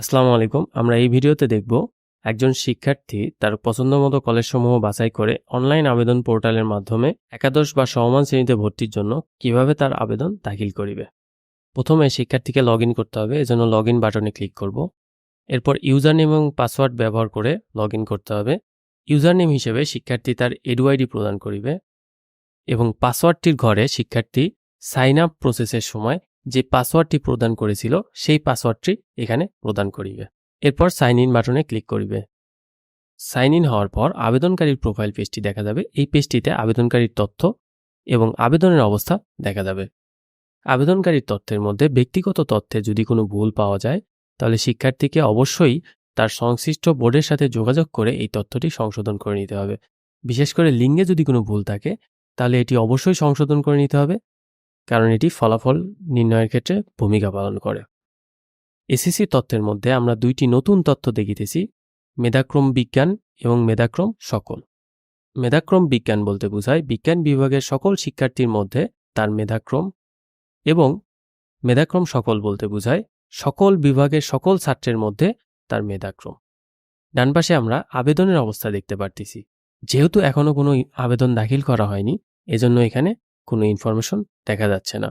আসসালামু আলাইকুম। আমরা এই ভিডিওতে দেখব একজন শিক্ষার্থী তার পছন্দমতো কলেজসমূহ বাছাই করে অনলাইন আবেদন পোর্টালের মাধ্যমে একাদশ বা সমমান শ্রেণীতে ভর্তির জন্য কীভাবে তার আবেদন দাখিল করিবে। প্রথমে শিক্ষার্থীকে লগ করতে হবে, এজন্য লগ ইন বাটনে ক্লিক করব। এরপর ইউজার নেম এবং পাসওয়ার্ড ব্যবহার করে লগ করতে হবে। ইউজার নেম হিসেবে শিক্ষার্থী তার এডুআইডি প্রদান করিবে এবং পাসওয়ার্ডটির ঘরে শিক্ষার্থী সাইন আপ প্রসেসের সময় যে পাসওয়ার্ডটি প্রদান করেছিল, সেই পাসওয়ার্ডটি এখানে প্রদান করিবে। এরপর সাইন ইন বাটনে ক্লিক করিবে। সাইন ইন হওয়ার পর আবেদনকারীর প্রোফাইল পেজটি দেখা যাবে। এই পেজটিতে আবেদনকারীর তথ্য এবং আবেদনের অবস্থা দেখা যাবে। আবেদনকারীর তথ্যের মধ্যে ব্যক্তিগত তথ্যে যদি কোনো ভুল পাওয়া যায়, তাহলে শিক্ষার্থীকে অবশ্যই তার সংশ্লিষ্ট বোর্ডের সাথে যোগাযোগ করে এই তথ্যটি সংশোধন করে নিতে হবে। বিশেষ করে লিঙ্গে যদি কোনো ভুল থাকে, তাহলে এটি অবশ্যই সংশোধন করে নিতে হবে। কারণ এটি ফলাফল নির্ণয়ের ক্ষেত্রে ভূমিকা পালন করে। এসএসসি তথ্যের মধ্যে আমরা দুইটি নতুন তথ্য দেখিতেছি, মেধাক্রম বিজ্ঞান এবং মেধাক্রম সকল। মেধাক্রম বিজ্ঞান বলতে বোঝায় বিজ্ঞান বিভাগের সকল শিক্ষার্থীর মধ্যে তার মেধাক্রম এবং মেধাক্রম সকল বলতে বোঝায় সকল বিভাগের সকল ছাত্রের মধ্যে তার মেধাক্রম। ডান পাশে আমরা আবেদনের অবস্থা দেখতে পারতেছি। যেহেতু এখনও কোনো আবেদন দাখিল করা হয়নি, এজন্য এখানে কোনো ইনফরমেশন দেখা যাচ্ছে না।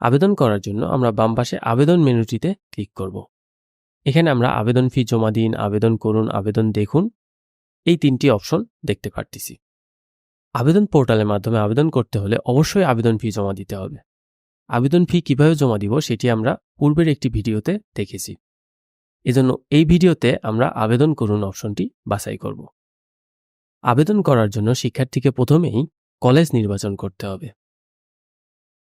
আবেদন করার জন্য আমরা বাম পাশে আবেদন মেনুটিতে ক্লিক করব। এখানে আমরা আবেদন ফি জমা দিন, আবেদন করুন, আবেদন দেখুন, এই তিনটি অপশন দেখতে পারতেছি। আবেদন পোর্টালের মাধ্যমে আবেদন করতে হলে অবশ্যই আবেদন ফি জমা দিতে হবে। আবেদন ফি কীভাবে জমা দিব সেটি আমরা পূর্বের একটি ভিডিওতে দেখেছি। এজন্য এই ভিডিওতে আমরা আবেদন করুন অপশনটি বাছাই করব। আবেদন করার জন্য শিক্ষার্থীকে প্রথমেই কলেজ নির্বাচন করতে হবে।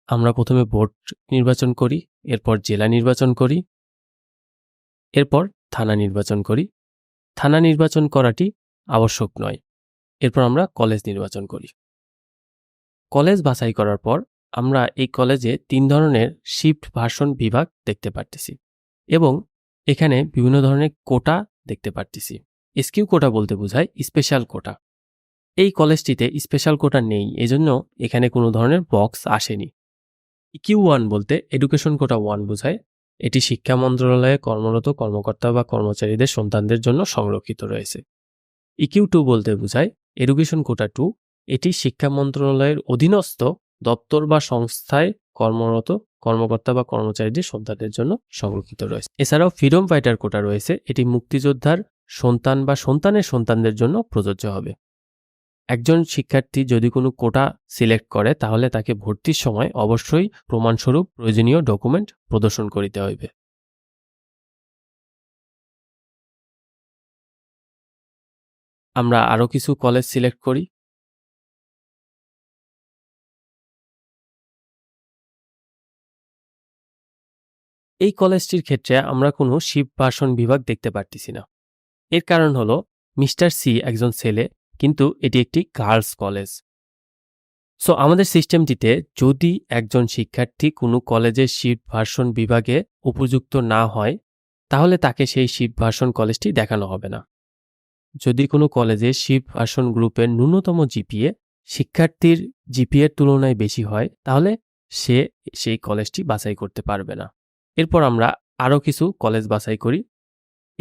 আমরা প্রথমে বোর্ড নির্বাচন করি, এরপর জেলা নির্বাচন করি, এরপর থানা নির্বাচন করি। থানা নির্বাচন করাটি আবশ্যক নয়, এরপর আমরা কলেজ নির্বাচন করি। কলেজ বাছাই করার পর আমরা এই কলেজে তিন ধরনের শিফট ভার্সন বিভাগ দেখতে পারতেছি এবং এখানে বিভিন্ন ধরনের কোটা দেখতে পারতেছি। এসকিউ কোটা বলতে বোঝায় স্পেশাল কোটা। এই কলেজটিতে স্পেশাল কোটা নেই, এজন্য এখানে কোনো ধরনের বক্স আসেনি। ইকিউ ওয়ান বলতে এডুকেশন কোটা ওয়ান বোঝায়। এটি শিক্ষা মন্ত্রণালয়ে কর্মরত কর্মকর্তা বা কর্মচারীদের সন্তানদের জন্য সংরক্ষিত রয়েছে। ইকিউ টু বলতে বোঝায় এডুকেশন কোটা টু এটি শিক্ষা মন্ত্রণালয়ের অধীনস্থ দপ্তর বা সংস্থায় কর্মরত কর্মকর্তা বা কর্মচারীদের সন্তানদের জন্য সংরক্ষিত রয়েছে। এছাড়াও ফ্রিডম ফাইটার কোটা রয়েছে। এটি মুক্তিযোদ্ধার সন্তান বা সন্তানের সন্তানদের জন্য প্রযোজ্য হবে। একজন শিক্ষার্থী যদি কোনো কোটা সিলেক্ট করে, তাহলে তাকে ভর্তির সময় অবশ্যই প্রমাণস্বরূপ প্রয়োজনীয় ডকুমেন্ট প্রদর্শন করিতে হইবে। আমরা আরও কিছু কলেজ সিলেক্ট করি। এই কলেজটির ক্ষেত্রে আমরা কোনো শিব ভাষণ বিভাগ দেখতে পারতেছি না। এর কারণ হলো, মিস্টার সি একজন ছেলে কিন্তু এটি একটি গার্লস কলেজ। সো আমাদের সিস্টেমটিতে যদি একজন শিক্ষার্থী কোনো কলেজের শিব ভার্সন বিভাগে উপযুক্ত না হয়, তাহলে তাকে সেই শিব ভার্সন কলেজটি দেখানো হবে না। যদি কোনো কলেজে শিব ভার্সন গ্রুপের ন্যূনতম জিপিএ শিক্ষার্থীর জিপিএর তুলনায় বেশি হয়, তাহলে সে সেই কলেজটি বাছাই করতে পারবে না। এরপর আমরা আরও কিছু কলেজ বাছাই করি।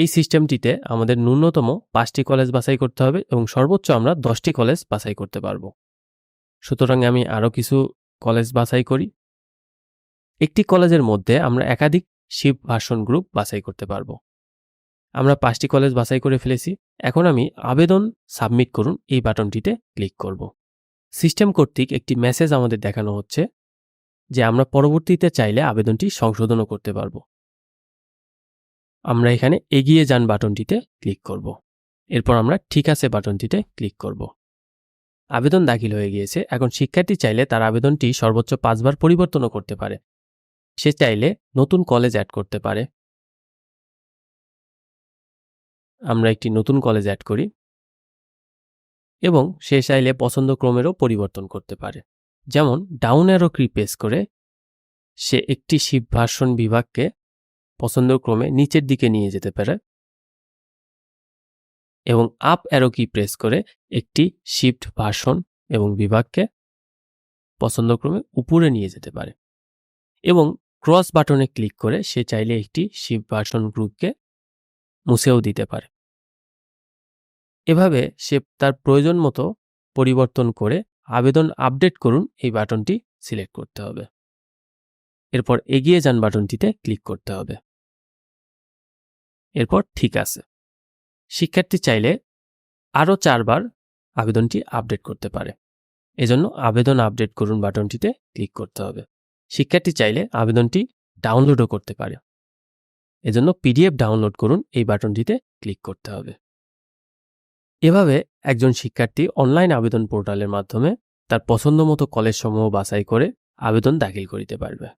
এই সিস্টেমটিতে আমাদের ন্যূনতম পাঁচটি কলেজ বাছাই করতে হবে এবং সর্বোচ্চ আমরা দশটি কলেজ বাছাই করতে পারব। সুতরাং আমি আরও কিছু কলেজ বাছাই করি। একটি কলেজের মধ্যে আমরা একাধিক শিব ভাষণ গ্রুপ বাছাই করতে পারব। আমরা পাঁচটি কলেজ বাছাই করে ফেলেছি। এখন আমি আবেদন সাবমিট করুন এই বাটনটিতে ক্লিক করব। সিস্টেম কর্তৃক একটি মেসেজ আমাদের দেখানো হচ্ছে যে আমরা পরবর্তীতে চাইলে আবেদনটি সংশোধনও করতে পারব। আমরা এখানে এগিয়ে যান বাটনটিতে ক্লিক করব। এরপর আমরা ঠিক আছে বাটনটিতে ক্লিক করব। আবেদন দাখিল হয়ে গিয়েছে। এখন শিক্ষার্থী চাইলে তার আবেদনটি সর্বোচ্চ পাঁচবার পরিবর্তনও করতে পারে। সে চাইলে নতুন কলেজ অ্যাড করতে পারে। আমরা একটি নতুন কলেজ অ্যাড করি। এবং সে চাইলে পছন্দ ক্রমেরও পরিবর্তন করতে পারে। যেমন ডাউন অ্যারো কি প্রেস করে সে একটি শিব ভাষণ বিভাগকে পছন্দ ক্রমে নিচের দিকে নিয়ে যেতে পারে এবং আপ অ্যারো কি প্রেস করে একটি শিফট ভাষণ এবং বিভাগকে পছন্দক্রমে উপরে নিয়ে যেতে পারে এবং ক্রস বাটনে ক্লিক করে সে চাইলে একটি শিফট ভার্সন গ্রুপকে মুছেও দিতে পারে। এভাবে সে তার প্রয়োজন মতো পরিবর্তন করে আবেদন আপডেট করুন এই বাটনটি সিলেক্ট করতে হবে। এরপর এগিয়ে যান বাটনটিতে ক্লিক করতে হবে। এরপর ঠিক আছে। শিক্ষার্থী চাইলে আরও চারবার আবেদনটি আপডেট করতে পারে। এজন্য আবেদন আপডেট করুন বাটনটিতে ক্লিক করতে হবে। শিক্ষার্থী চাইলে আবেদনটি ডাউনলোডও করতে পারে। এজন্য পিডিএফ ডাউনলোড করুন এই বাটনটিতে ক্লিক করতে হবে। এভাবে একজন শিক্ষার্থী অনলাইন আবেদন পোর্টালের মাধ্যমে তার পছন্দমতো কলেজসমূহ বাছাই করে আবেদন দাখিল করিতে পারবে।